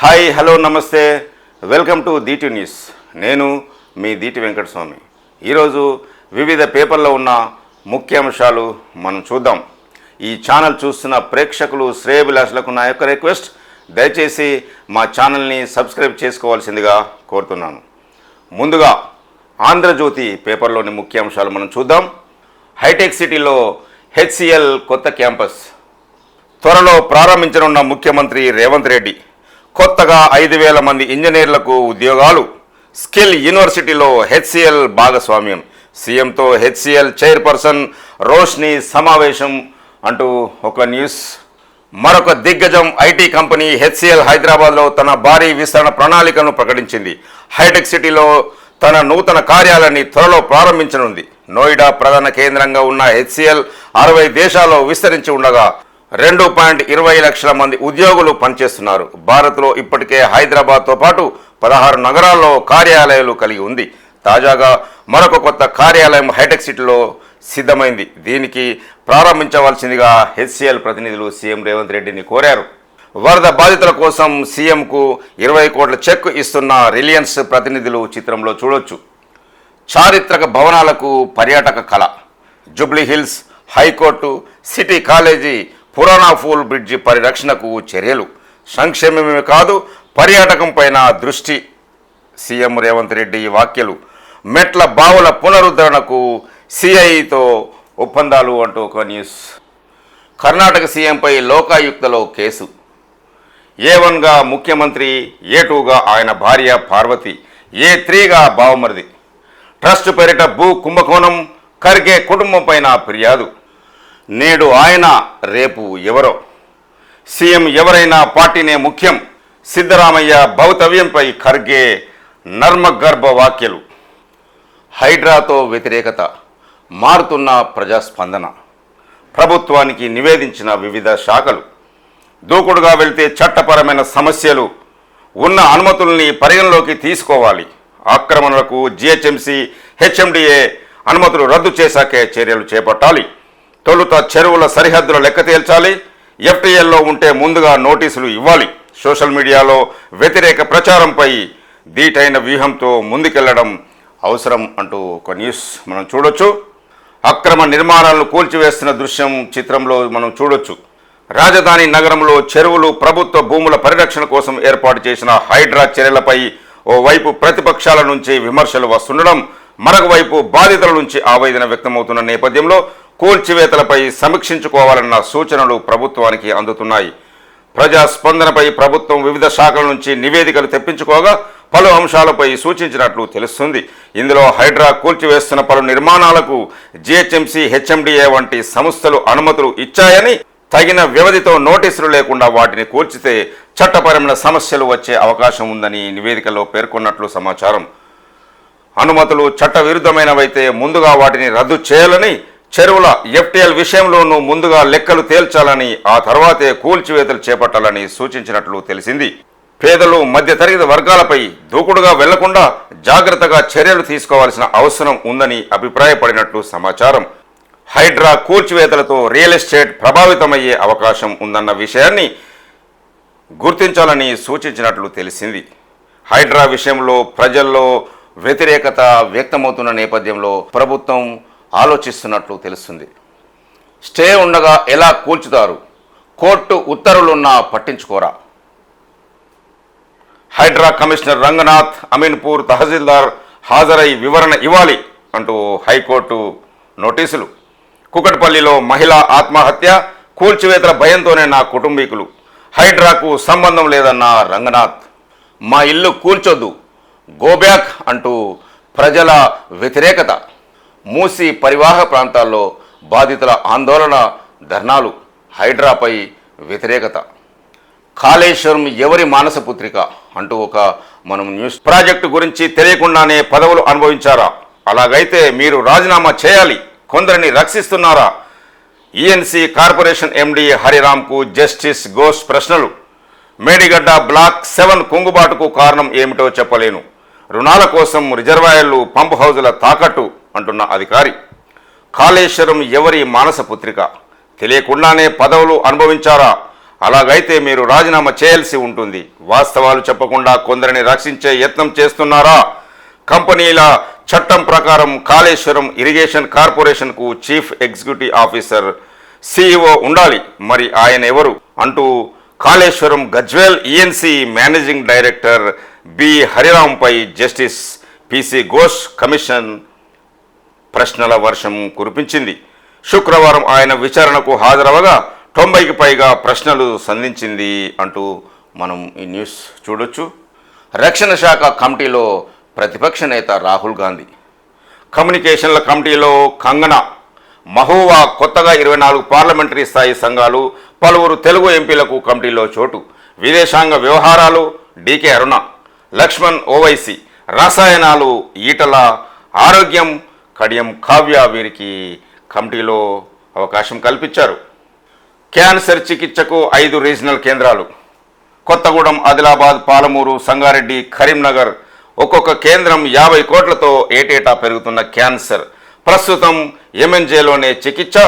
Hi hello నమస్తే. Welcome to D T news నేను మీ దీటి వెంకటస్వామి. ఈరోజు వివిధ పేపర్లో ఉన్న ముఖ్యాంశాలు మనం చూద్దాం. ఈ ఛానల్ చూస్తున్న ప్రేక్షకులు శ్రేయభిలాషులకు నా యొక్క రిక్వెస్ట్ దయచేసి మా ఛానల్ని సబ్స్క్రైబ్ చేసుకోవాల్సిందిగా కోరుతున్నాను. ముందుగా ఆంధ్రజ్యోతి పేపర్లోని ముఖ్యాంశాలు మనం చూద్దాం. హైటెక్ సిటీలో హెచ్సిఎల్ కొత్త క్యాంపస్. త్వరలో ప్రారంభించనున్న ముఖ్యమంత్రి రేవంత్ రెడ్డి. కొత్తగా ఐదు వేల మంది ఇంజనీర్లకు ఉద్యోగాలు. స్కిల్ యూనివర్సిటీలో హెచ్సిఎల్ భాగస్వామ్యం. సీఎంతో హెచ్సిఎల్ చైర్పర్సన్ రోష్ని సమావేశం అంటూ ఒక న్యూస్. మరొక దిగ్గజం ఐటీ కంపెనీ హెచ్సిఎల్ హైదరాబాద్లో తన భారీ విస్తరణ ప్రణాళికను ప్రకటించింది. హైటెక్ సిటీలో తన నూతన కార్యాలయాన్ని త్వరలో ప్రారంభించనుంది. నోయిడా ప్రధాన కేంద్రంగా ఉన్న హెచ్సిఎల్ అరవై దేశాల్లో విస్తరించి ఉండగా రెండు పాయింట్ ఇరవై లక్షల మంది ఉద్యోగులు పనిచేస్తున్నారు. భారత్లో ఇప్పటికే హైదరాబాద్తో పాటు పదహారు నగరాల్లో కార్యాలయాలు కలిగి ఉంది. తాజాగా మరొక కొత్త కార్యాలయం హైటెక్ సిటీలో సిద్ధమైంది. దీనికి ప్రారంభించవలసిందిగా హెచ్సిఎల్ ప్రతినిధులు సీఎం రేవంత్ రెడ్డిని కోరారు. వరద బాధితుల కోసం సీఎంకు ఇరవై కోట్ల చెక్ ఇస్తున్న రిలయన్స్ ప్రతినిధులు చిత్రంలో చూడొచ్చు. చారిత్రక భవనాలకు పర్యాటక కళ. Jubilee Hills high court city college Purana Pul bridge పరిరక్షణకు చర్యలు. సంక్షేమమే కాదు పర్యాటకం పైన దృష్టి. సీఎం రేవంత్ రెడ్డి వ్యాఖ్యలు. మెట్ల బావుల పునరుద్ధరణకు సిఐతో ఒప్పందాలు అంటూ ఒక న్యూస్. కర్ణాటక సీఎంపై లోకాయుక్తలో కేసు. ఏ వన్గా ముఖ్యమంత్రి ఏ టూగా ఆయన భార్య పార్వతి ఏ త్రీగా బావమరిది. ట్రస్ట్ పేరిట భూ కుంభకోణం ఖర్గే కుటుంబం పైన ఫిర్యాదు. నేడు ఆయన రేపు ఎవరో. సీఎం ఎవరైనా పార్టీనే ముఖ్యం. సిద్ధరామయ్య భౌతవ్యంపై ఖర్గే నర్మగర్భ వాక్యలు హైడ్రాతో వ్యతిరేకత మారుతున్న ప్రజాస్పందన. ప్రభుత్వానికి నివేదించిన వివిధ శాఖలు. దూకుడుగా వెళ్తే చట్టపరమైన సమస్యలు. ఉన్న అనుమతుల్ని పరిగణలోకి తీసుకోవాలి. ఆక్రమణలకు జిహెచ్ఎంసీ హెచ్ఎండిఏ అనుమతులు రద్దు చేశాకే చర్యలు చేపట్టాలి. తొలుత చెరువుల సరిహద్దుల లెక్క తేల్చాలి. ఎఫ్టీఎల్లో ఉంటే ముందుగా నోటీసులు ఇవ్వాలి. సోషల్ మీడియాలో వ్యతిరేక ప్రచారంపై దీటైన వ్యూహంతో ముందుకెళ్ళడం అవసరం అంటూ ఒక న్యూస్ మనం చూడొచ్చు. అక్రమ నిర్మాణాలను కూల్చివేస్తున్న దృశ్యం చిత్రంలో మనం చూడొచ్చు. రాజధాని నగరంలో చెరువులు ప్రభుత్వ భూముల పరిరక్షణ కోసం ఏర్పాటు చేసిన హైడ్రా చర్యలపై ఓవైపు ప్రతిపక్షాల నుంచి విమర్శలు వస్తుండడం మరొకవైపు బాధితుల నుంచి ఆవేదన వ్యక్తమవుతున్న నేపథ్యంలో కూల్చివేతలపై సమీక్షించుకోవాలన్న సూచనలు ప్రభుత్వానికి అందుతున్నాయి. ప్రజాస్పందనపై ప్రభుత్వం వివిధ శాఖల నుంచి నివేదికలు తెప్పించుకోగా పలు అంశాలపై సూచించినట్లు తెలుస్తుంది. ఇందులో హైడ్రా కూల్చివేస్తున్న పలు నిర్మాణాలకు జిహెచ్ఎంసీ హెచ్ఎండిఏ వంటి సంస్థలు అనుమతులు ఇచ్చాయని తగిన వ్యవధితో నోటీసులు లేకుండా వాటిని కూల్చితే చట్టపరమైన సమస్యలు వచ్చే అవకాశం ఉందని నివేదికలో పేర్కొన్నట్లు సమాచారం. అనుమతులు చట్ట విరుద్ధమైనవైతే ముందుగా వాటిని రద్దు చేయాలని చెరువుల ఎఫ్టీఎల్ విషయంలోనూ ముందుగా లెక్కలు తేల్చాలని ఆ తర్వాతే కూల్చివేతలు చేపట్టాలని సూచించినట్లు తెలిసింది. పేదలు మధ్యతరగతి వర్గాలపై దూకుడుగా వెళ్ళకుండా జాగ్రత్తగా చర్యలు తీసుకోవాల్సిన అవసరం ఉందని అభిప్రాయపడినట్లు సమాచారం. హైడ్రా కూల్చివేతలతో రియల్ ఎస్టేట్ ప్రభావితమయ్యే అవకాశం ఉందన్న విషయాన్ని గుర్తించాలని సూచించినట్లు తెలిసింది. హైడ్రా విషయంలో ప్రజల్లో వ్యతిరేకత వ్యక్తమవుతున్న నేపథ్యంలో ప్రభుత్వం ఆలోచిస్తున్నట్లు తెలుస్తుంది. స్టే ఉండగా ఎలా కూల్చుతారు? కోర్టు ఉత్తర్వులున్నా పట్టించుకోరా? హైడ్రా కమిషనర్ రంగనాథ్ అమీన్పూర్ తహసీల్దార్ హాజరై వివరణ ఇవ్వాలి అంటూ హైకోర్టు నోటీసులు. కుకట్పల్లిలో మహిళా ఆత్మహత్య కూల్చివేతల భయంతోనే నా కుటుంబీకులు. హైడ్రాకు సంబంధం లేదన్న రంగనాథ్ మా ఇల్లు కూల్చొద్దు గోబ్యాక్ అంటూ ప్రజల వ్యతిరేకత. మూసి పరివాహ ప్రాంతాల్లో బాధితుల ఆందోళన ధర్నాలు హైడ్రాపై వ్యతిరేకత. కాళేశ్వరం ఎవరి మానస పుత్రిక అంటూ ఒక మనం న్యూస్ ప్రాజెక్టు గురించి తెలియకుండానే పదవులు అనుభవించారా? అలాగైతే మీరు రాజీనామా చేయాలి. కొందరిని రక్షిస్తున్నారా? ఈఎన్సీ కార్పొరేషన్ ఎండి హరిరామ్కు జస్టిస్ ఘోష్ ప్రశ్నలు. మేడిగడ్డ బ్లాక్ సెవెన్ కుంగుబాటుకు కారణం ఏమిటో చెప్పలేను. రుణాల కోసం రిజర్వాయర్లు పంప్ హౌజుల తాకట్టు. అంటున్న అధికారి. కాళేశ్వరం ఎవరి మానస పుత్రిక? తెలియకుండానే పదవులు అనుభవించారా? అలాగైతే మీరు రాజీనామా చేయాల్సి ఉంటుంది. వాస్తవాలు చెప్పకుండా కొందరిని రక్షించే యత్నం చేస్తున్నారా? కంపెనీల చట్టం ప్రకారం కాళేశ్వరం ఇరిగేషన్ కార్పొరేషన్కు చీఫ్ ఎగ్జిక్యూటివ్ ఆఫీసర్ సీఈఓ ఉండాలి. మరి ఆయన ఎవరు? అంటూ Kaleshwaram Gajwel ENC managing director B. హరిరాంపై justice PC Ghosh commission ప్రశ్నల వర్షం కురిపించింది. శుక్రవారం ఆయన విచారణకు హాజరవగా తొంభైకి పైగా ప్రశ్నలు సంధించింది అంటూ మనం ఈ న్యూస్ చూడొచ్చు. రక్షణ శాఖ కమిటీలో ప్రతిపక్ష నేత రాహుల్ గాంధీ. కమ్యూనికేషన్ల కమిటీలో కంగన. మహోవా కొత్తగా ఇరవై నాలుగు పార్లమెంటరీ స్థాయి సంఘాలు పలువురు తెలుగు ఎంపీలకు కమిటీలో చోటు. విదేశాంగ వ్యవహారాలు డీకే అరుణ. లక్ష్మణ్ ఓవైసీ. రసాయనాలు ఈటల ఆరోగ్యం కడియం కావ్య వీరికి కమిటీలో అవకాశం కల్పించారు. క్యాన్సర్ చికిత్సకు ఐదు రీజనల్ కేంద్రాలు. కొత్తగూడెం ఆదిలాబాద్ పాలమూరు సంగారెడ్డి కరీంనగర్ ఒక్కొక్క కేంద్రం యాభై కోట్లతో ఏటేటా పెరుగుతున్న క్యాన్సర్. ప్రస్తుతం ఎంఎన్జేలోనే చికిత్స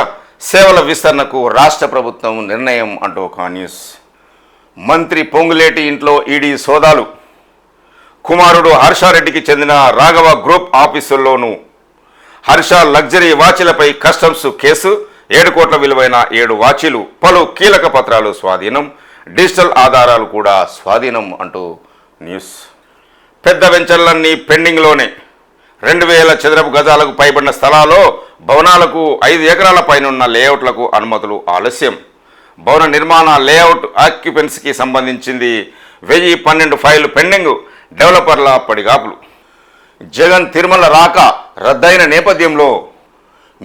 సేవల విస్తరణకు రాష్ట్ర ప్రభుత్వం నిర్ణయం అంటూ ఒక న్యూస్. మంత్రి పొంగులేటి ఇంట్లో ఈడీ సోదాలు. కుమారుడు హర్షారెడ్డికి చెందిన రాఘవ గ్రూప్ ఆఫీసుల్లోనూ హర్ష లగ్జరీ వాచీలపై కస్టమ్స్ కేసు. ఏడు కోట్ల విలువైన ఏడు వాచీలు పలు కీలక పత్రాలు స్వాధీనం. డిజిటల్ ఆధారాలు కూడా స్వాధీనం అంటూ న్యూస్. పెద్ద వెంచర్లన్నీ పెండింగ్లోనే. రెండు వేల చదరపు గజాలకు పైబడిన స్థలాల్లో భవనాలకు ఐదు ఎకరాల పైనున్న లేఅవుట్లకు అనుమతులు ఆలస్యం. భవన నిర్మాణ లేఅవుట్ ఆక్యుపెన్సీకి సంబంధించింది వెయ్యి పన్నెండు ఫైళ్ళు పెండింగ్ డెవలపర్ల పడిగాపులు. జగన్ తిరుమల రాక రద్దయిన నేపథ్యంలో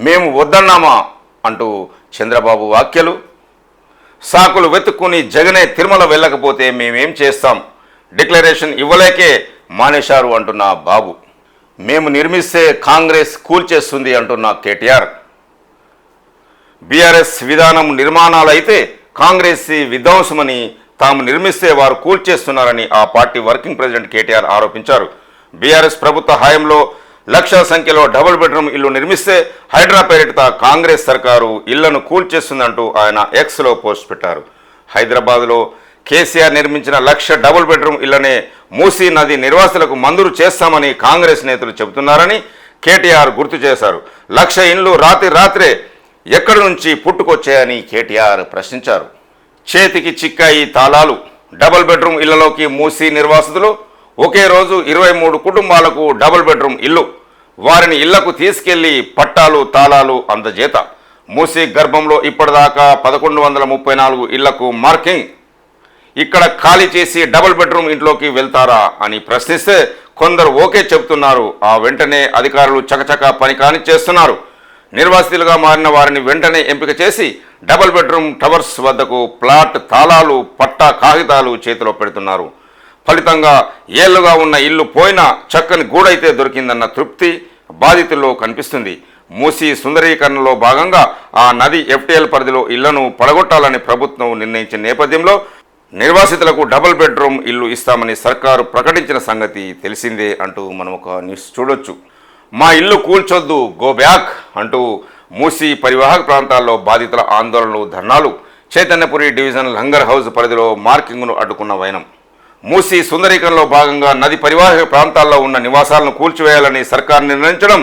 మేము వద్దన్నామా అంటూ చంద్రబాబు వ్యాఖ్యలు. సాకులు వెతుక్కుని జగనే తిరుమల వెళ్ళకపోతే మేమేం చేస్తాం? డిక్లరేషన్ ఇవ్వలేకే మానేశారు అంటున్న బాబు. మేము నిర్మిస్తే కాంగ్రెస్ కూల్చేస్తుంది అంటున్న కేటీఆర్. బీఆర్ఎస్ విధానం నిర్మాణాలైతే కాంగ్రెస్ విధ్వంసమని తాము నిర్మిస్తే వారు కూల్చేస్తున్నారని ఆ పార్టీ వర్కింగ్ ప్రెసిడెంట్ కేటీఆర్ ఆరోపించారు. బీఆర్ఎస్ ప్రభుత్వ హయాంలో లక్షల సంఖ్యలో డబుల్ బెడ్రూమ్ ఇల్లు నిర్మిస్తే హైడ్రా పేరిట కాంగ్రెస్ సర్కారు ఇళ్ళను కూల్చేస్తుందంటూ ఆయన ఎక్స్లో పోస్ట్ పెట్టారు. హైదరాబాద్లో కేసీఆర్ నిర్మించిన లక్ష డబుల్ బెడ్రూమ్ ఇళ్ళనే మూసీ నది నిర్వాసులకు మంజూరు చేస్తామని కాంగ్రెస్ నేతలు చెబుతున్నారని కేటీఆర్ గుర్తు చేశారు. లక్ష ఇండ్లు రాత్రి రాత్రే ఎక్కడి నుంచి పుట్టుకొచ్చాయని కేటీఆర్ ప్రశ్నించారు. చేతికి చిక్కాయి తాళాలు. డబుల్ బెడ్రూమ్ ఇళ్ళలోకి మూసీ నిర్వాసితులు ఒకే రోజు ఇరవై మూడు కుటుంబాలకు డబుల్ బెడ్రూమ్ ఇల్లు. వారిని ఇళ్ళకు తీసుకెళ్ళి పట్టాలు తాళాలు అందజేత. మూసి గర్భంలో ఇప్పటిదాకా పదకొండు వందల ముప్పై నాలుగు ఇళ్ళకు మార్కింగ్. ఇక్కడ ఖాళీ చేసి డబుల్ బెడ్రూమ్ ఇంట్లోకి వెళ్తారా అని ప్రశ్నిస్తే కొందరు ఓకే చెబుతున్నారు. ఆ వెంటనే అధికారులు చకచక పని కాని చేస్తున్నారు. నిర్వాసితులుగా మారిన వారిని వెంటనే ఎంపిక చేసి డబుల్ బెడ్రూమ్ టవర్స్ వద్దకు ప్లాట్ తాళాలు పట్టా కాగితాలు చేతిలో పెడుతున్నారు. ఫలితంగా ఏళ్ళుగా ఉన్న ఇల్లు పోయినా చక్కని గూడైతే దొరికిందన్న తృప్తి బాధితుల్లో కనిపిస్తుంది. మూసి సుందరీకరణలో భాగంగా ఆ నది ఎఫ్టీఎల్ పరిధిలో ఇళ్ళను పడగొట్టాలని ప్రభుత్వం నిర్ణయించిన నేపథ్యంలో నిర్వాసితులకు డబుల్ బెడ్రూమ్ ఇల్లు ఇస్తామని సర్కారు ప్రకటించిన సంగతి తెలిసిందే అంటూ మనం ఒక న్యూస్ చూడొచ్చు. మా ఇల్లు కూల్చొద్దు గో బ్యాక్ అంటూ మూసీ పరివాహక ప్రాంతాల్లో బాధితుల ఆందోళనలు ధర్నాలు. చైతన్యపురి డివిజన్ లంగర్ హౌస్ పరిధిలో మార్కింగ్ను అడ్డుకున్న వైనం. మూసి సుందరీకరణలో భాగంగా నది పరివాహక ప్రాంతాల్లో ఉన్న నివాసాలను కూల్చివేయాలని సర్కార్ నిర్ణయించడం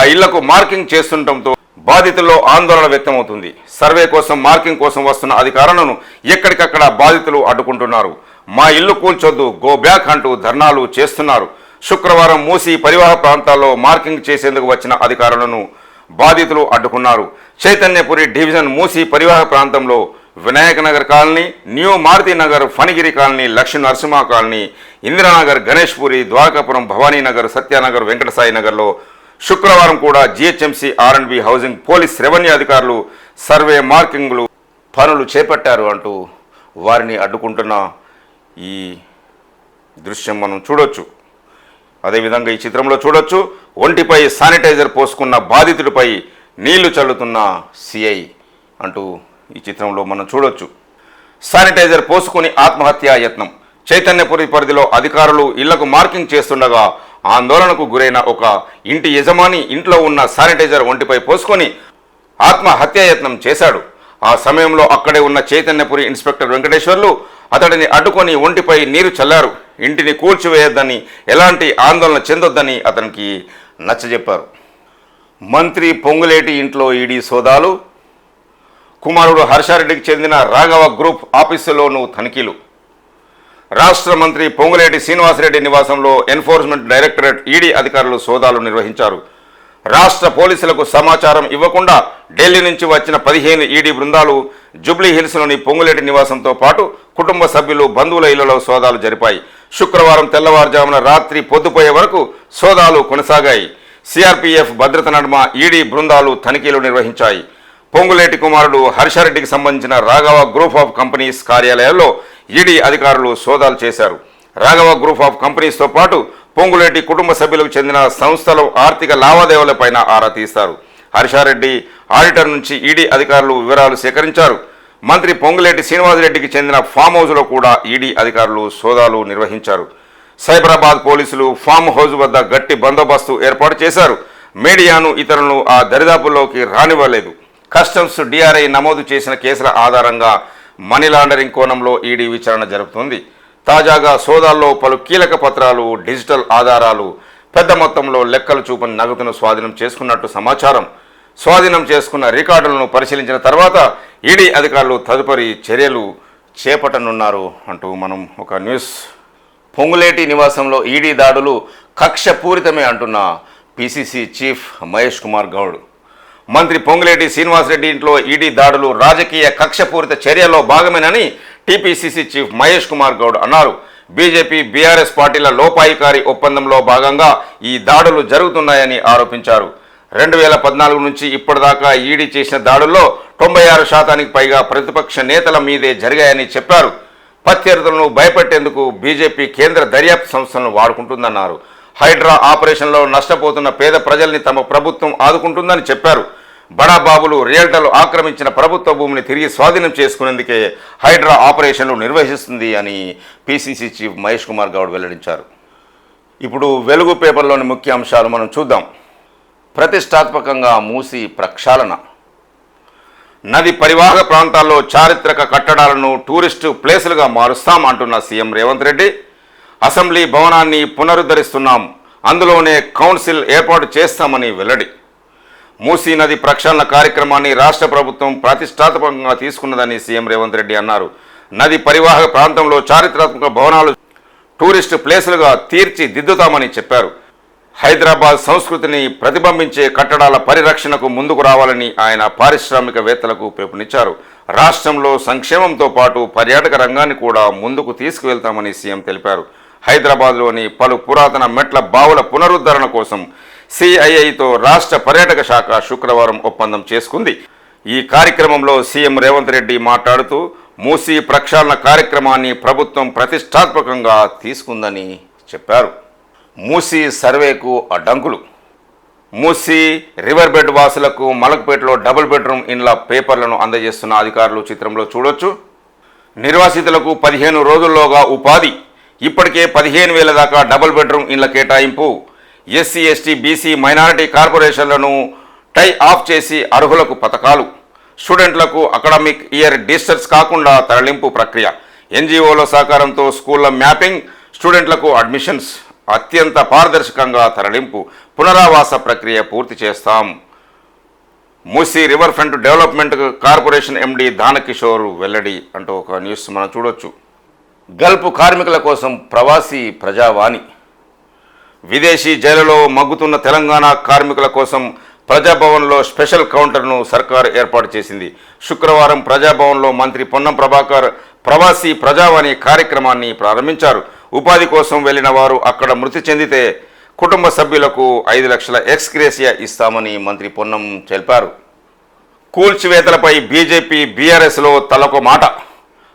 ఆ ఇళ్ళకు మార్కింగ్ చేస్తుండటంతో బాధితుల్లో ఆందోళన వ్యక్తమవుతుంది. సర్వే కోసం మార్కింగ్ కోసం వస్తున్న అధికారులను ఎక్కడికక్కడ బాధితులు అడ్డుకుంటున్నారు. మా ఇల్లు కూల్చొద్దు గో బ్యాక్ అంటూ ధర్నాలు చేస్తున్నారు. శుక్రవారం మూసి పరివాహ ప్రాంతాల్లో మార్కింగ్ చేసేందుకు వచ్చిన అధికారులను బాధితులు అడ్డుకున్నారు. చైతన్యపురి డివిజన్ మూసి పరివాహ ప్రాంతంలో Vinayaka Nagar colony new Maruthi Nagar Phanigiri colony Lakshmi Narasimha colony Indiranagar Ganeshpuri Dwarakapuram Bhavani Nagar Satyanagar Venkatasai నగర్లో శుక్రవారం కూడా GHMC R and B housing police revenue అధికారులు సర్వే మార్కింగ్లు పనులు చేపట్టారు అంటూ వారిని అడ్డుకుంటున్న ఈ దృశ్యం మనం చూడొచ్చు. అదేవిధంగా ఈ చిత్రంలో చూడొచ్చు ఒంటిపై శానిటైజర్ పోసుకున్న బాధితుడిపై నీళ్ళు చల్లుతున్న సిఐ అంటూ ఈ చిత్రంలో మనం చూడొచ్చు. శానిటైజర్ పోసుకుని ఆత్మహత్యా యత్నం. చైతన్యపురి పరిధిలో అధికారులు ఇళ్ళకు మార్కింగ్ చేస్తుండగా ఆందోళనకు గురైన ఒక ఇంటి యజమాని ఇంట్లో ఉన్న శానిటైజర్ ఒంటిపై పోసుకొని ఆత్మహత్యాయత్నం చేశాడు. ఆ సమయంలో అక్కడే ఉన్న చైతన్యపురి ఇన్స్పెక్టర్ వెంకటేశ్వర్లు అతడిని అడ్డుకొని ఒంటిపై నీరు చల్లారు. ఇంటిని కూల్చివేయొద్దని ఎలాంటి ఆందోళన చెందొద్దని అతనికి నచ్చజెప్పారు. మంత్రి పొంగులేటి ఇంట్లో ఈడీ సోదాలు కుమారుడు హర్షారెడ్డికి చెందిన రాఘవ గ్రూప్ ఆఫీసులోనూ తనిఖీలు. రాష్ట్ర మంత్రి పొంగులేటి శ్రీనివాసరెడ్డి నివాసంలో ఎన్ఫోర్స్మెంట్ డైరెక్టరేట్ ఈడీ అధికారులు సోదాలు నిర్వహించారు. రాష్ట్ర పోలీసులకు సమాచారం ఇవ్వకుండా ఢిల్లీ నుంచి వచ్చిన పదిహేను ఈడీ బృందాలు జూబ్లీ హిల్స్లోని పొంగులేటి నివాసంతో పాటు కుటుంబ సభ్యులు బంధువుల ఇళ్ళలో సోదాలు జరిపాయి. శుక్రవారం తెల్లవారుజామున రాత్రి పొద్దుపోయే వరకు సోదాలు కొనసాగాయి. సిఆర్పీఎఫ్ భద్రత నడుమ ఈడీ బృందాలు తనిఖీలు నిర్వహించాయి. పొంగులేటి కుమారుడు హర్షారెడ్డికి సంబంధించిన రాఘవ గ్రూప్ ఆఫ్ కంపెనీస్ కార్యాలయాల్లో ఈడీ అధికారులు సోదాలు చేశారు. రాఘవ గ్రూప్ ఆఫ్ కంపెనీస్తో పాటు పొంగులేటి కుటుంబ సభ్యులకు చెందిన సంస్థల ఆర్థిక లావాదేవీలపైన ఆరా తీస్తారు. హర్షారెడ్డి ఆడిటర్ నుంచి ఈడీ అధికారులు వివరాలు సేకరించారు. మంత్రి పొంగులేటి శ్రీనివాసరెడ్డికి చెందిన ఫామ్ హౌస్లో కూడా ఈడీ అధికారులు సోదాలు నిర్వహించారు. సైబరాబాద్ పోలీసులు ఫామ్ హౌస్ వద్ద గట్టి బందోబస్తు ఏర్పాటు చేశారు. మీడియాను ఇతరులను ఆ దరిదాపుల్లోకి రానివ్వలేదు. కస్టమ్స్ డిఆర్ఐ నమోదు చేసిన కేసుల ఆధారంగా మనీ లాండరింగ్ కోణంలో ఈడీ విచారణ జరుపుతుంది. తాజాగా సోదాల్లో పలు కీలక పత్రాలు డిజిటల్ ఆధారాలు పెద్ద మొత్తంలో లెక్కలు చూపని నగదును స్వాధీనం చేసుకున్నట్టు సమాచారం. స్వాధీనం చేసుకున్న రికార్డులను పరిశీలించిన తర్వాత ఈడీ అధికారులు తదుపరి చర్యలు చేపట్టనున్నారు అంటూ మనం ఒక న్యూస్. పొంగులేటి నివాసంలో ఈడీ దాడులు కక్షపూరితమే అంటున్న పిసిసి చీఫ్ మహేష్ కుమార్ గౌడ్. మంత్రి పొంగులేటి శ్రీనివాసరెడ్డి ఇంట్లో ఈడీ దాడులు రాజకీయ కక్షపూరిత చర్యలో భాగమేనని టీపీసీసీ చీఫ్ మహేష్ కుమార్ గౌడ్ అన్నారు. బీజేపీ బీఆర్ఎస్ పార్టీల లోపాయికారి ఒప్పందంలో భాగంగా ఈ దాడులు జరుగుతున్నాయని ఆరోపించారు. రెండు వేల పద్నాలుగు నుంచి ఇప్పటిదాకా ఈడీ చేసిన దాడుల్లో తొంభై ఆరు శాతానికి పైగా ప్రతిపక్ష నేతల మీదే జరిగాయని చెప్పారు. ప్రత్యర్థులను భయపెట్టేందుకు బీజేపీ కేంద్ర దర్యాప్తు సంస్థలను వాడుకుంటుందన్నారు. హైడ్రా ఆపరేషన్లో నష్టపోతున్న పేద ప్రజల్ని తమ ప్రభుత్వం ఆదుకుంటుందని చెప్పారు. బడాబాబులు రియల్టర్లు ఆక్రమించిన ప్రభుత్వ భూమిని తిరిగి స్వాధీనం చేసుకునేందుకే హైడ్రా ఆపరేషన్లు నిర్వహిస్తుంది అని పీసీసీ చీఫ్ మహేష్ కుమార్ గౌడ్ వెల్లడించారు. ఇప్పుడు వెలుగు పేపర్లోని ముఖ్య అంశాలు మనం చూద్దాం. ప్రతిష్టాత్మకంగా మూసి ప్రక్షాళన. నది పరివాహక ప్రాంతాల్లో చారిత్రక కట్టడాలను టూరిస్టు ప్లేసులుగా మారుస్తాం అంటున్న సీఎం రేవంత్ రెడ్డి. అసెంబ్లీ భవనాన్ని పునరుద్ధరిస్తున్నాం. అందులోనే కౌన్సిల్ ఏర్పాటు చేస్తామని వెల్లడి. మూసీ నది ప్రక్షాళన కార్యక్రమాన్ని రాష్ట్ర ప్రభుత్వం ప్రతిష్టాత్మకంగా తీసుకున్నదని సీఎం రేవంత్ రెడ్డి అన్నారు. నది పరివాహక ప్రాంతంలో చారిత్రాత్మక భవనాలు టూరిస్ట్ ప్లేసులుగా తీర్చిదిద్దుతామని చెప్పారు. హైదరాబాద్ సంస్కృతిని ప్రతిబింబించే కట్టడాల పరిరక్షణకు ముందుకు రావాలని ఆయన పారిశ్రామికవేత్తలకు పిలుపునిచ్చారు. రాష్ట్రంలో సంక్షేమంతో పాటు పర్యాటక రంగాన్ని కూడా ముందుకు తీసుకువెళ్తామని సీఎం తెలిపారు. హైదరాబాద్లోని పలు పురాతన మెట్ల బావుల పునరుద్ధరణ కోసం సిఐఐతో రాష్ట్ర పర్యాటక శాఖ శుక్రవారం ఒప్పందం చేసుకుంది. ఈ కార్యక్రమంలో సీఎం రేవంత్ రెడ్డి మాట్లాడుతూ మూసీ ప్రక్షాళన కార్యక్రమాన్ని ప్రభుత్వం ప్రతిష్టాత్మకంగా తీసుకుందని చెప్పారు. మూసీ సర్వేకు అడ్డంకులు. మూసీ రివర్ బెడ్ వాసులకు మలక్పేటలో డబుల్ బెడ్రూమ్ ఇండ్ల పేపర్లను అందజేస్తున్న అధికారులు చిత్రంలో చూడొచ్చు. నిర్వాసితులకు పదిహేను రోజుల్లోగా ఉపాధి. ఇప్పటికే పదిహేను వేల దాకా డబుల్ బెడ్రూమ్ ఇండ్ల కేటాయింపు. S C S T B C minority కార్పొరేషన్లను tie off చేసి అర్హులకు పథకాలు. స్టూడెంట్లకు అకాడమిక్ ఇయర్ డిస్టర్స్ కాకుండా తరలింపు ప్రక్రియ. ఎన్జిఓల సహకారంతో స్కూళ్ళ మ్యాపింగ్ స్టూడెంట్లకు అడ్మిషన్స్. అత్యంత పారదర్శకంగా తరలింపు పునరావాస ప్రక్రియ పూర్తి చేస్తాం. Musi river front development corporation MD Dana Kishore వెల్లడి అంటూ ఒక న్యూస్ మనం చూడొచ్చు. గల్ఫ్ కార్మికుల కోసం ప్రవాసీ ప్రజావాణి. విదేశీ జైలులో మగ్గుతున్న తెలంగాణ కార్మికుల కోసం ప్రజాభవన్లో స్పెషల్ కౌంటర్ను సర్కారు ఏర్పాటు చేసింది. శుక్రవారం ప్రజాభవన్లో మంత్రి పొన్నం ప్రభాకర్ ప్రవాసీ ప్రజావాణి కార్యక్రమాన్ని ప్రారంభించారు. ఉపాధి కోసం వెళ్ళిన వారు అక్కడ మృతి చెందితే కుటుంబ సభ్యులకు ఐదు లక్షల ఎక్స్గ్రేసియా ఇస్తామని మంత్రి పొన్నం తెలిపారు. కూల్చివేతలపై బీజేపీ బీఆర్ఎస్లో తలొక మాట.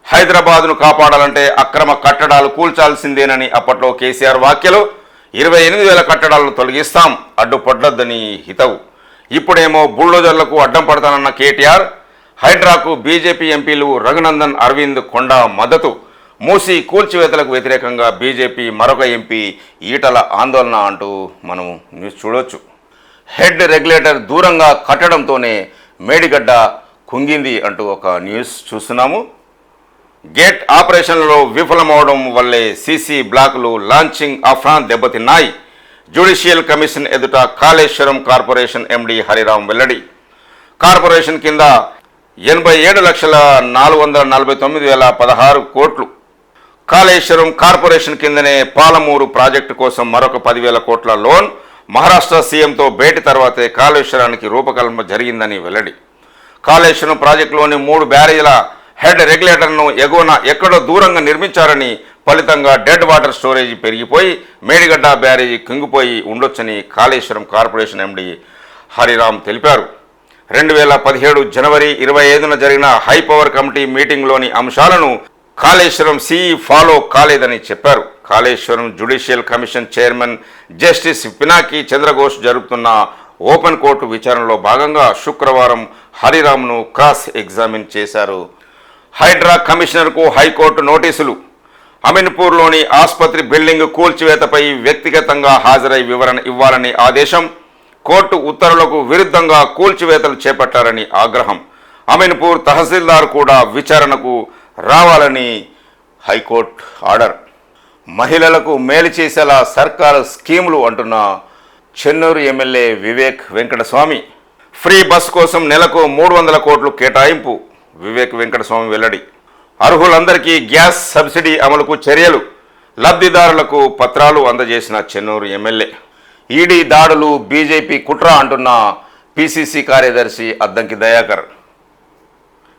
హైదరాబాద్ను కాపాడాలంటే అక్రమ కట్టడాలు కూల్చాల్సిందేనని అప్పట్లో కేసీఆర్ వ్యాఖ్యలు. ఇరవై ఎనిమిది వేల కట్టడాలను తొలగిస్తాం. అడ్డుపడ్డొద్దని హితవు. ఇప్పుడేమో బుల్డోజర్లకు అడ్డం పడతానన్న కేటీఆర్ హైడ్రాకు బీజేపీ ఎంపీలు రఘునందన్ అరవింద్ కొండ మద్దతు. మూసి కూల్చివేతలకు వ్యతిరేకంగా బీజేపీ మరొక ఎంపీ ఈటల ఆందోళన అంటూ మనం న్యూస్ చూడవచ్చు హెడ్ రెగ్యులేటర్ దూరంగా కట్టడంతోనే మేడిగడ్డ కుంగింది అంటూ ఒక న్యూస్ చూస్తున్నాము. గేట్ ఆపరేషన్లో విఫలమవడం వల్లే సీసీ బ్లాకులు లాంచింగ్ అఫ్రాన్ దెబ్బతిన్నాయి. జ్యుడిషియల్ కమిషన్ ఎదుట కాళేశ్వరం కార్పొరేషన్ ఎండి హరిరాం వెల్లడి. కార్పొరేషన్ కింద ఎనభై ఏడు లక్షల నాలుగు వందల నలభై తొమ్మిది వేల పదహారు కోట్లు. కాళేశ్వరం కార్పొరేషన్ కిందనే పాలమూరు ప్రాజెక్టు కోసం మరొక పదివేల కోట్ల లోన్ మహారాష్ట్ర సీఎంతో భేటీ తర్వాతే కాళేశ్వరానికి రూపకల్పన జరిగిందని వెల్లడి. కాళేశ్వరం ప్రాజెక్టులోని మూడు బ్యారేజీల హెడ్ రెగ్యులేటర్ను ఎగువన ఎక్కడో దూరంగా నిర్మించారని ఫలితంగా డెడ్ వాటర్ స్టోరేజీ పెరిగిపోయి మేడిగడ్డ బ్యారేజీ కుంగిపోయి ఉండొచ్చని కాళేశ్వరం కార్పొరేషన్ ఎండి హరిరామ్ తెలిపారు. రెండు వేల పదిహేడు జనవరి ఇరవై ఐదున జరిగిన హై పవర్ కమిటీ మీటింగ్లోని అంశాలను కాళేశ్వరం సిఈ ఫాలో కాలేదని చెప్పారు. Kaleshwaram judicial commission chairman justice Pinaki Chandra Ghosh జరుపుతున్న ఓపెన్ కోర్టు విచారణలో భాగంగా శుక్రవారం హరిరామ్ను క్రాస్ ఎగ్జామిన్ చేశారు. హైడ్రా కమిషనర్కు హైకోర్టు నోటీసులు. అమీన్పూర్లోని ఆసుపత్రి బిల్డింగ్ కూల్చివేతపై వ్యక్తిగతంగా హాజరై వివరణ ఇవ్వాలని ఆదేశం. కోర్టు ఉత్తర్వులకు విరుద్ధంగా కూల్చివేతలు చేపట్టారని ఆగ్రహం. అమీన్పూర్ తహసీల్దార్ కూడా విచారణకు రావాలని హైకోర్టు ఆర్డర్. మహిళలకు మేలు చేసేలా సర్కారు స్కీములు అంటున్న Chennur MLA Vivek Venkataswamy. Free bus కోసం నెలకు మూడు వందల కోట్లు కేటాయింపు. వివేక్ వెంకటస్వామి వెల్లడి. అర్హులందరికీ గ్యాస్ సబ్సిడీ అమలుకు చర్యలు. లబ్ధిదారులకు పత్రాలు అందజేసిన చెన్నూరు ఎమ్మెల్యే. ఈడీ దాడులు బీజేపీ కుట్ర అంటున్న పిసిసి కార్యదర్శి అద్దంకి దయాకర్.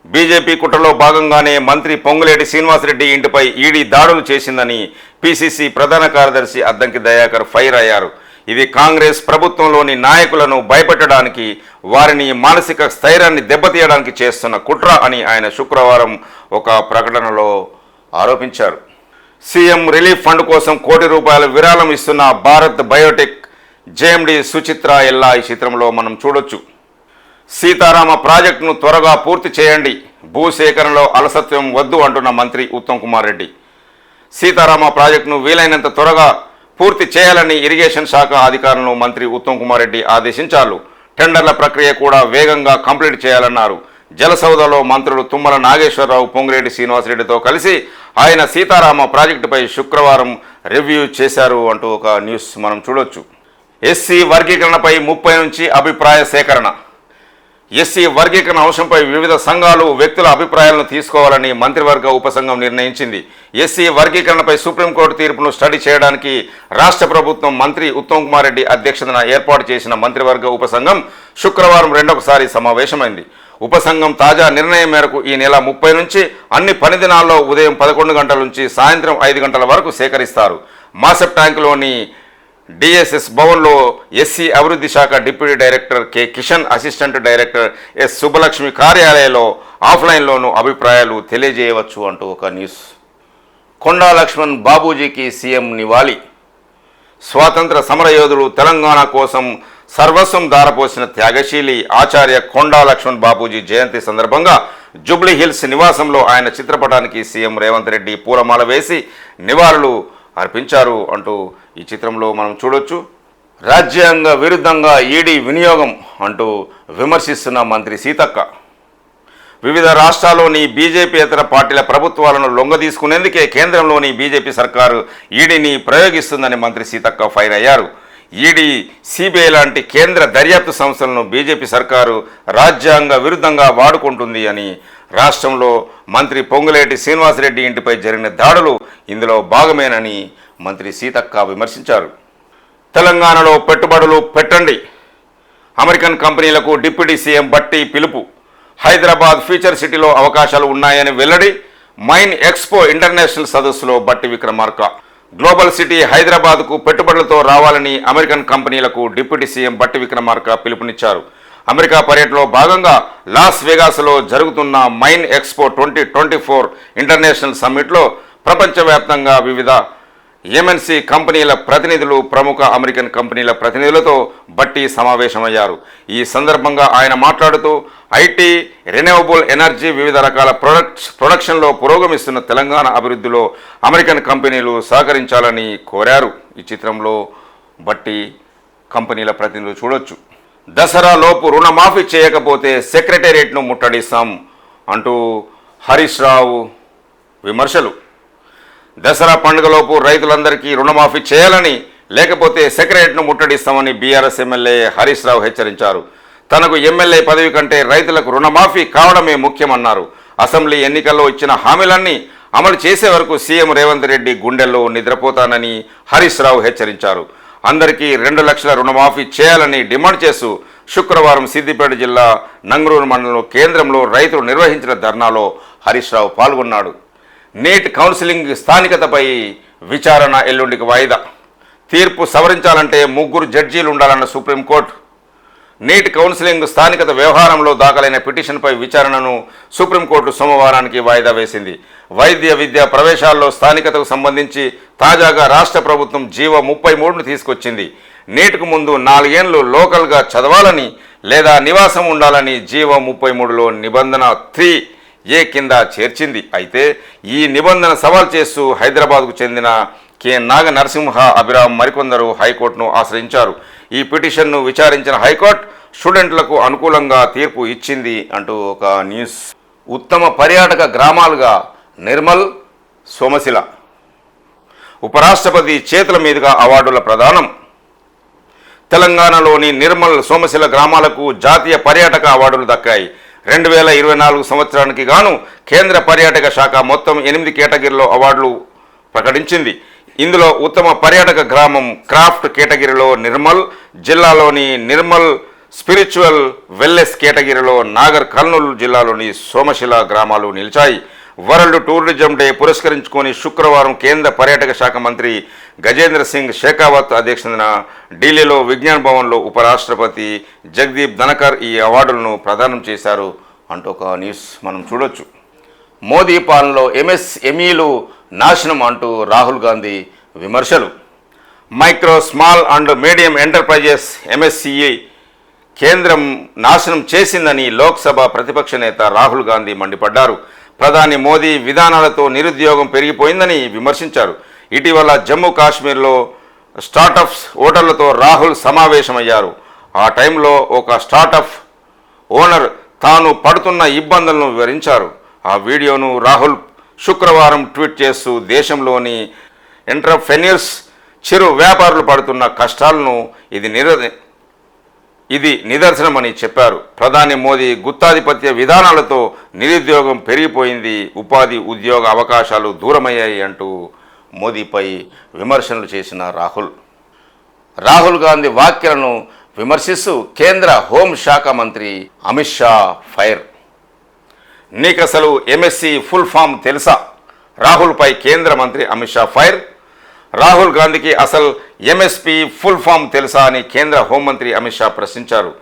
బీజేపీ కుట్రలో భాగంగానే మంత్రి పొంగులేటి శ్రీనివాసరెడ్డి ఇంటిపై ఈడీ దాడులు చేసిందని పిసిసి ప్రధాన కార్యదర్శి అద్దంకి దయాకర్ ఫైర్ అయ్యారు. ఇది కాంగ్రెస్ ప్రభుత్వంలోని నాయకులను భయపెట్టడానికి వారిని మానసిక స్థైర్యాన్ని దెబ్బతీయడానికి చేస్తున్న కుట్ర అని ఆయన శుక్రవారం ఒక ప్రకటనలో ఆరోపించారు. సీఎం రిలీఫ్ ఫండ్ కోసం కోటి రూపాయల విరాళం ఇస్తున్న భారత్ బయోటెక్ జేఎండి సుచిత్ర ఎల్లా ఈ చిత్రంలో మనం చూడొచ్చు. సీతారామ ప్రాజెక్టును త్వరగా పూర్తి చేయండి. భూసేకరణలో అలసత్వం వద్దు అంటున్న మంత్రి ఉత్తమ్ కుమార్ రెడ్డి. సీతారామ ప్రాజెక్టును వీలైనంత త్వరగా పూర్తి చేయాలని ఇరిగేషన్ శాఖ అధికారులను మంత్రి ఉత్తమ్ కుమార్ రెడ్డి ఆదేశించారు. టెండర్ల ప్రక్రియ కూడా వేగంగా కంప్లీట్ చేయాలన్నారు. జలసౌదలో మంత్రులు తుమ్మల నాగేశ్వరరావు పొంగిరెడ్డి శ్రీనివాసరెడ్డితో కలిసి ఆయన సీతారామ ప్రాజెక్టుపై శుక్రవారం రివ్యూ చేశారు అంటూ ఒక న్యూస్ మనం చూడొచ్చు. ఎస్సీ వర్గీకరణపై ముప్పై నుంచి అభిప్రాయ సేకరణ. ఎస్సీ వర్గీకరణ అంశంపై వివిధ సంఘాలు వ్యక్తుల అభిప్రాయాలను తీసుకోవాలని మంత్రివర్గ ఉపసంఘం నిర్ణయించింది. ఎస్సీ వర్గీకరణపై సుప్రీంకోర్టు తీర్పును స్టడీ చేయడానికి రాష్ట్ర ప్రభుత్వం మంత్రి ఉత్తమ్ కుమార్ రెడ్డి అధ్యక్షతన ఏర్పాటు చేసిన మంత్రివర్గ ఉపసంఘం శుక్రవారం రెండవసారి సమావేశమైంది. ఉపసంఘం తాజా నిర్ణయం మేరకు ఈ నెల ముప్పై నుంచి అన్ని పని దినాల్లో ఉదయం పదకొండు గంటల నుంచి సాయంత్రం ఐదు గంటల వరకు సేకరిస్తారు. మాసెప్ ట్యాంకులోని డిఎస్ఎస్ భవన్లో ఎస్సీ అభివృద్ధి శాఖ deputy director K Kishan assistant director S Subbalakshmi కార్యాలయంలో ఆఫ్లైన్లోనూ అభిప్రాయాలు తెలియజేయవచ్చు అంటూ ఒక న్యూస్. కొండా లక్ష్మణ్ బాబూజీకి సీఎం నివాళి. స్వాతంత్ర సమరయోధుడు తెలంగాణ కోసం సర్వస్వం దారపోసిన త్యాగశీలి ఆచార్య కొండా లక్ష్మణ్ బాపూజీ జయంతి సందర్భంగా జూబ్లీ హిల్స్ నివాసంలో ఆయన చిత్రపటానికి సీఎం రేవంత్ రెడ్డి పూలమాల వేసి నివాళులు అర్పించారు అంటూ ఈ చిత్రంలో మనం చూడొచ్చు. రాజ్యాంగ విరుద్ధంగా ఈడీ వినియోగం అంటూ విమర్శిస్తున్న మంత్రి సీతక్క. వివిధ రాష్ట్రాల్లోని బీజేపీయేతర పార్టీల ప్రభుత్వాలను లొంగదీసుకునేందుకే కేంద్రంలోని బీజేపీ సర్కారు ఈడీని ప్రయోగిస్తుందని మంత్రి సీతక్క ఫైర్ అయ్యారు. ఈడీ సిబిఐ లాంటి కేంద్ర దర్యాప్తు సంస్థలను బీజేపీ సర్కారు రాజ్యాంగ విరుద్ధంగా వాడుకుంటుంది అని రాష్ట్రంలో మంత్రి పొంగులేటి శ్రీనివాసరెడ్డి ఇంటిపై జరిగిన దాడులు ఇందులో భాగమేనని మంత్రి సీతక్క విమర్శించారు. తెలంగాణలో పెట్టుబడులు పెట్టండి. అమెరికన్ కంపెనీలకు డిప్యూటీ సీఎం బట్టి పిలుపు. హైదరాబాద్ ఫ్యూచర్ సిటీలో అవకాశాలు ఉన్నాయని వెల్లడి. మైన్ ఎక్స్పో ఇంటర్నేషనల్ సదస్సులో బట్టి విక్రమార్క. గ్లోబల్ సిటీ హైదరాబాద్కు పెట్టుబడులతో రావాలని అమెరికన్ కంపెనీలకు డిప్యూటీ సీఎం బట్టి విక్రమార్క పిలుపునిచ్చారు. అమెరికా పర్యటనలో భాగంగా లాస్ వేగాస్లో జరుగుతున్న mine expo twenty twenty four international సమ్మిట్లో ప్రపంచవ్యాప్తంగా వివిధ ఎంఎన్సి కంపెనీల ప్రతినిధులు ప్రముఖ అమెరికన్ కంపెనీల ప్రతినిధులతో బట్టి సమావేశమయ్యారు. ఈ సందర్భంగా ఆయన మాట్లాడుతూ ఐటీ రెన్యూవబుల్ ఎనర్జీ వివిధ రకాల ప్రొడక్ట్స్ ప్రొడక్షన్లో పురోగమిస్తున్న తెలంగాణ అభివృద్ధిలో అమెరికన్ కంపెనీలు సహకరించాలని కోరారు. ఈ చిత్రంలో బట్టి కంపెనీల ప్రతినిధులు చూడొచ్చు. దసరా లోపు రుణమాఫీ చేయకపోతే సెక్రటేరియట్ను ముట్టడిస్తాం అంటూ హరీష్ రావు విమర్శలు. దసరా పండుగలోపు రైతులందరికీ రుణమాఫీ చేయాలని లేకపోతే సెక్రటేరియట్ను ముట్టడిస్తామని B R S M L A Harish Rao హెచ్చరించారు. తనకు ఎమ్మెల్యే పదవి కంటే రైతులకు రుణమాఫీ కావడమే ముఖ్యమన్నారు. అసెంబ్లీ ఎన్నికల్లో ఇచ్చిన హామీలన్నీ అమలు చేసే వరకు సీఎం రేవంత్ రెడ్డి గుండెల్లో నిద్రపోతానని హరీష్ రావు హెచ్చరించారు. అందరికీ రెండు లక్షల రుణమాఫీ చేయాలని డిమాండ్ చేస్తూ శుక్రవారం సిద్దిపేట జిల్లా నంగరూరు మండలంలో కేంద్రంలో రైతులు నిర్వహించిన ధర్నాలో హరీష్ రావు పాల్గొన్నాడు. నీట్ కౌన్సిలింగ్ స్థానికతపై విచారణ ఎల్లుండికి వాయిదా. తీర్పు సవరించాలంటే ముగ్గురు జడ్జీలు ఉండాలన్న సుప్రీంకోర్టు నీట్ కౌన్సిలింగ్ స్థానికత వ్యవహారంలో దాఖలైన పిటిషన్పై విచారణను సుప్రీంకోర్టు సోమవారానికి వాయిదా వేసింది. వైద్య విద్య ప్రవేశాల్లో స్థానికతకు సంబంధించి తాజాగా రాష్ట్ర ప్రభుత్వం జీవో ముప్పై మూడును తీసుకొచ్చింది. నీటికి ముందు నాలుగేండ్లు లోకల్గా చదవాలని లేదా నివాసం ఉండాలని జీవో ముప్పై మూడులో నిబంధన త్రీ ఏ కింద చేర్చింది. అయితే ఈ నిబంధన సవాల్ చేస్తూ హైదరాబాద్కు చెందిన కె. నాగ నరసింహ అభిరామ్ మరికొందరు హైకోర్టును ఆశ్రయించారు. ఈ పిటిషన్ను విచారించిన హైకోర్టు స్టూడెంట్లకు అనుకూలంగా తీర్పు ఇచ్చింది అంటూ ఒక న్యూస్. ఉత్తమ పర్యాటక గ్రామాలుగా నిర్మల్ సోమశిల. ఉపరాష్ట్రపతి చేతుల మీదుగా అవార్డుల ప్రదానం. తెలంగాణలోని నిర్మల్ సోమశిల గ్రామాలకు జాతీయ పర్యాటక అవార్డులు దక్కాయి. రెండు వేల ఇరవై నాలుగు సంవత్సరానికి గాను కేంద్ర పర్యాటక శాఖ మొత్తం ఎనిమిది కేటగిరీలో అవార్డులు ప్రకటించింది. ఇందులో ఉత్తమ పర్యాటక గ్రామం క్రాఫ్ట్ కేటగిరీలో నిర్మల్ జిల్లాలోని నిర్మల్ స్పిరిచువల్ వెల్నెస్ కేటగిరీలో నాగర్ కర్నూలు జిల్లాలోని సోమశిల గ్రామాలు నిలిచాయి. వరల్డ్ టూరిజం డే పురస్కరించుకొని శుక్రవారం కేంద్ర పర్యాటక శాఖ మంత్రి గజేంద్ర సింగ్ షేకావత్ అధ్యక్షతన ఢిల్లీలో విజ్ఞాన్ భవన్లో ఉపరాష్ట్రపతి జగదీప్ ధనకర్ ఈ అవార్డులను ప్రదానం చేశారు. అంటూ ఒక న్యూస్ మనం చూడొచ్చు. మోదీ పాలనలో ఎంఎస్ఎంఈలు నాశనం అంటూ రాహుల్ గాంధీ విమర్శలు. Micro small and medium enterprises MSME కేంద్రం నాశనం చేసిందని లోక్సభ ప్రతిపక్ష నేత రాహుల్ గాంధీ మండిపడ్డారు. ప్రధాని మోదీ విధానాలతో నిరుద్యోగం పెరిగిపోయిందని విమర్శించారు. ఇటీవల జమ్మూ కాశ్మీర్లో స్టార్టప్స్ ఓటర్లతో రాహుల్ సమావేశమయ్యారు. ఆ టైంలో ఒక స్టార్టప్ ఓనర్ తాను పడుతున్న ఇబ్బందులను వివరించారు. ఆ వీడియోను రాహుల్ శుక్రవారం ట్వీట్ చేస్తూ దేశంలోని ఎంటర్ప్రెన్యూర్స్ చిరు వ్యాపారులు పడుతున్న కష్టాలను ఇది నిర ఇది నిదర్శనమని చెప్పారు. ప్రధాని మోదీ గుత్తాధిపత్య విధానాలతో నిరుద్యోగం పెరిగిపోయింది ఉపాధి ఉద్యోగ అవకాశాలు దూరమయ్యాయి అంటూ మోదీపై విమర్శనలు చేసిన రాహుల్. రాహుల్ గాంధీ వ్యాఖ్యలను విమర్శిస్తూ కేంద్ర హోంశాఖ మంత్రి అమిత్ షా ఫైర్ నీకసలు ఎంఎస్సి ఫుల్ ఫామ్ తెలుసా? రాహుల్పై కేంద్ర మంత్రి అమిత్ షా ఫైర్. రాహుల్ గాంధీకి అసలు ఎంఎస్పి ఫుల్ ఫామ్ తెలుసా అని కేంద్ర హోంమంత్రి అమిత్ షా ప్రశ్నించారు.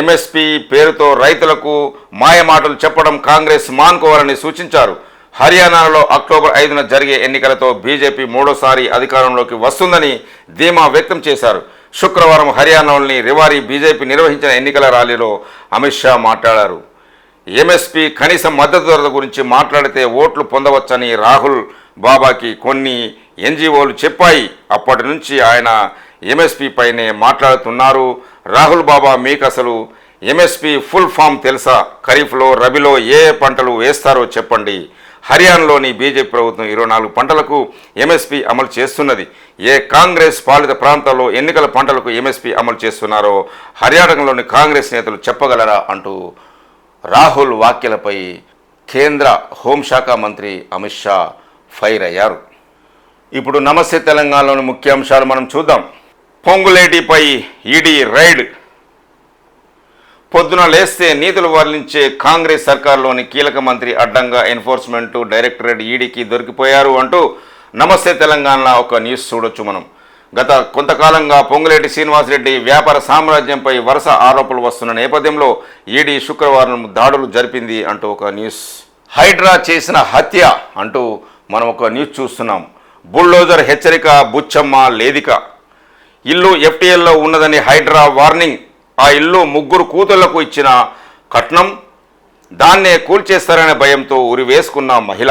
ఎంఎస్పి పేరుతో రైతులకు మాయమాటలు చెప్పడం కాంగ్రెస్ మానుకోవాలని సూచించారు. హర్యానాలో అక్టోబర్ ఐదున జరిగే ఎన్నికలతో బీజేపీ మూడోసారి అధికారంలోకి వస్తుందని ధీమా వ్యక్తం చేశారు. శుక్రవారం హర్యానాలోని రివారీ బీజేపీ నిర్వహించిన ఎన్నికల ర్యాలీలో అమిత్ షా మాట్లాడారు. ఎంఎస్పీ కనీస మద్దతు ధరల గురించి మాట్లాడితే ఓట్లు పొందవచ్చని రాహుల్ బాబాకి కొన్ని ఎన్జిఓలు చెప్పాయి. అప్పటి నుంచి ఆయన ఎంఎస్పీ పైనే మాట్లాడుతున్నారు. రాహుల్ బాబా మీకు అసలు ఎంఎస్పి ఫుల్ ఫామ్ తెలుసా? ఖరీఫ్లో రబీలో ఏ పంటలు వేస్తారో చెప్పండి. హర్యానాలోని బీజేపీ ప్రభుత్వం ఇరవై నాలుగు పంటలకు ఎంఎస్పీ అమలు చేస్తున్నది. ఏ కాంగ్రెస్ పాలిత ప్రాంతాల్లో ఎన్నికల పంటలకు ఎంఎస్పీ అమలు చేస్తున్నారో హర్యానాలోని కాంగ్రెస్ నేతలు చెప్పగలరా అంటూ రాహుల్ వ్యాఖ్యలపై కేంద్ర హోంశాఖ మంత్రి అమిత్ షా ఫైర్ అయ్యారు. ఇప్పుడు నమస్తే తెలంగాణలోని ముఖ్యాంశాలు మనం చూద్దాం. పొంగులేటిపై ఈడీ రైడ్. పొద్దున లేస్తే నీతులు వర్ణించే కాంగ్రెస్ సర్కార్లోని కీలక మంత్రి అడ్డంగా ఎన్ఫోర్స్మెంట్ డైరెక్టరేట్ ఈడీకి దొరికిపోయారు అంటూ నమస్తే తెలంగాణ ఒక న్యూస్ చూడొచ్చు మనం. గత కొంతకాలంగా పొంగులేటి శ్రీనివాసరెడ్డి వ్యాపార సామ్రాజ్యంపై వరుస ఆరోపణలు వస్తున్న నేపథ్యంలో ఈడీ శుక్రవారం దాడులు జరిపింది అంటూ ఒక న్యూస్. హైడ్రా చేసిన హత్య అంటూ మనం ఒక న్యూస్ చూస్తున్నాం. బుల్డోజర్ హెచ్చరిక బుచ్చమ్మ లేదిక. ఇల్లు ఎఫ్టీఎల్లో ఉన్నదని హైడ్రా వార్నింగ్. ఆ ఇల్లు ముగ్గురు కూతుళ్ళకు ఇచ్చిన కట్నం. దాన్నే కూల్చేస్తారనే భయంతో ఉరి వేసుకున్న మహిళ.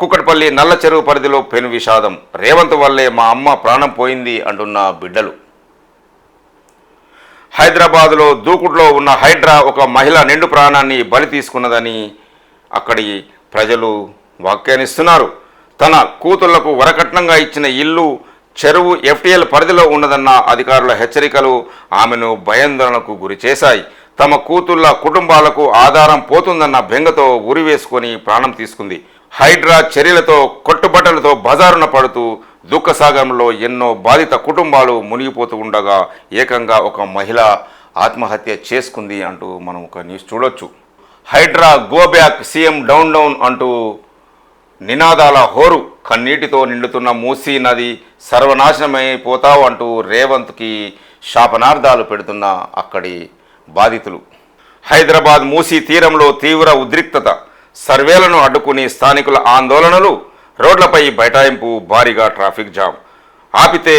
కుక్కటిపల్లి నల్ల చెరువు పరిధిలో పెను విషాదం. రేవంత్ వల్లే మా అమ్మ ప్రాణం పోయింది అంటున్న బిడ్డలు. హైదరాబాదులో దూకుడులో ఉన్న హైడ్రా ఒక మహిళ నిండు ప్రాణాన్ని బలి తీసుకున్నదని అక్కడి ప్రజలు వ్యాఖ్యానిస్తున్నారు. తన కూతుళ్ళకు వరకట్నంగా ఇచ్చిన ఇల్లు చెరువు ఎఫ్టీఎల్ పరిధిలో ఉన్నదన్న అధికారుల హెచ్చరికలు ఆమెను భయాందోళనకు గురి చేశాయి. తమ కూతుళ్ళ కుటుంబాలకు ఆధారం పోతుందన్న బెంగతో ఉరి వేసుకొని ప్రాణం తీసుకుంది. హైడ్రా చర్యలతో కొట్టుబట్టలతో బజారున పడుతూ దుఃఖసాగరంలో ఎన్నో బాధిత కుటుంబాలు మునిగిపోతూ ఉండగా ఏకంగా ఒక మహిళ ఆత్మహత్య చేసుకుంది అంటూ మనం ఒక న్యూస్ చూడొచ్చు. Hydraa go back CM down down అంటూ నినాదాల హోరు కన్నీటితో నిండుతున్న మూసీ నది సర్వనాశనమైపోతావు అంటూ రేవంత్కి శాపనార్థాలు పెడుతున్న అక్కడి బాధితులు. హైదరాబాద్ మూసీ తీరంలో తీవ్ర ఉద్రిక్తత సర్వేలను అడ్డుకుని స్థానికుల ఆందోళనలు రోడ్లపై బైఠాయింపు భారీగా ట్రాఫిక్ జామ్. ఆపితే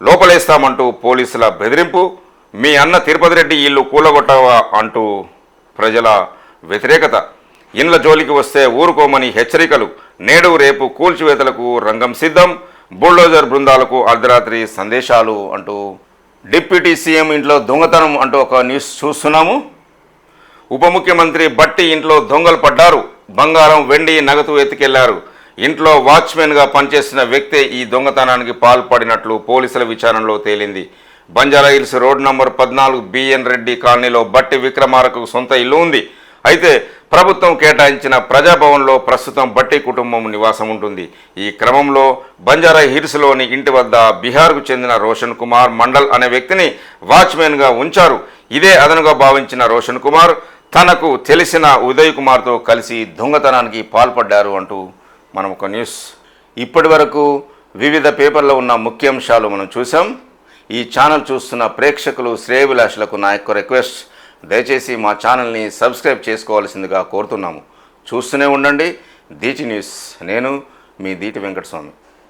లోపలేస్తామంటూ పోలీసుల బెదిరింపు. మీ అన్న తిరుపతి రెడ్డి ఇల్లు కూలగొట్టవా అంటూ ప్రజల వ్యతిరేకత. ఇండ్ల జోలికి వస్తే ఊరుకోమని హెచ్చరికలు. నేడు రేపు కూల్చివేతలకు రంగం సిద్ధం. బుల్డోజర్ బృందాలకు అర్ధరాత్రి సందేశాలు అంటూ డిప్యూటీ సీఎం ఇంట్లో దొంగతనం అంటూ ఒక న్యూస్ చూస్తున్నాము. ఉప ముఖ్యమంత్రి బట్టి ఇంట్లో దొంగలు పడ్డారు. బంగారం వెండి నగదు ఎత్తుకెళ్ళారు. ఇంట్లో వాచ్మెన్గా పనిచేసిన వ్యక్తే ఈ దొంగతనానికి పాల్పడినట్లు పోలీసుల విచారణలో తేలింది. బంజారా హిల్స్ రోడ్ నంబర్ పద్నాలుగు బిఎన్ రెడ్డి కాలనీలో బట్టి విక్రమార్కు సొంత ఇల్లు ఉంది. అయితే ప్రభుత్వం కేటాయించిన ప్రజాభవన్లో ప్రస్తుతం బట్టి కుటుంబం నివాసం ఉంటుంది. ఈ క్రమంలో బంజారా హిల్స్లోని ఇంటి వద్ద బీహార్కు చెందిన రోషన్ కుమార్ మండల్ అనే వ్యక్తిని వాచ్మెన్గా ఉంచారు. ఇదే అదనుగా భావించిన రోషన్ కుమార్ తనకు తెలిసిన ఉదయ్ కుమార్తో కలిసి దొంగతనానికి పాల్పడ్డారు అంటూ మనం ఒక న్యూస్. ఇప్పటి వరకు వివిధ పేపర్లో ఉన్న ముఖ్యాంశాలు మనం చూసాం ఈ ఛానల్ చూస్తున్న ప్రేక్షకులు శ్రేయభిలాషులకు నా యొక్క రిక్వెస్ట్. దయచేసి మా ఛానల్ని సబ్స్క్రైబ్ చేసుకోవాల్సిందిగా కోరుతున్నాము. చూస్తూనే ఉండండి. D T news. నేను మీ దీటి వెంకటస్వామి.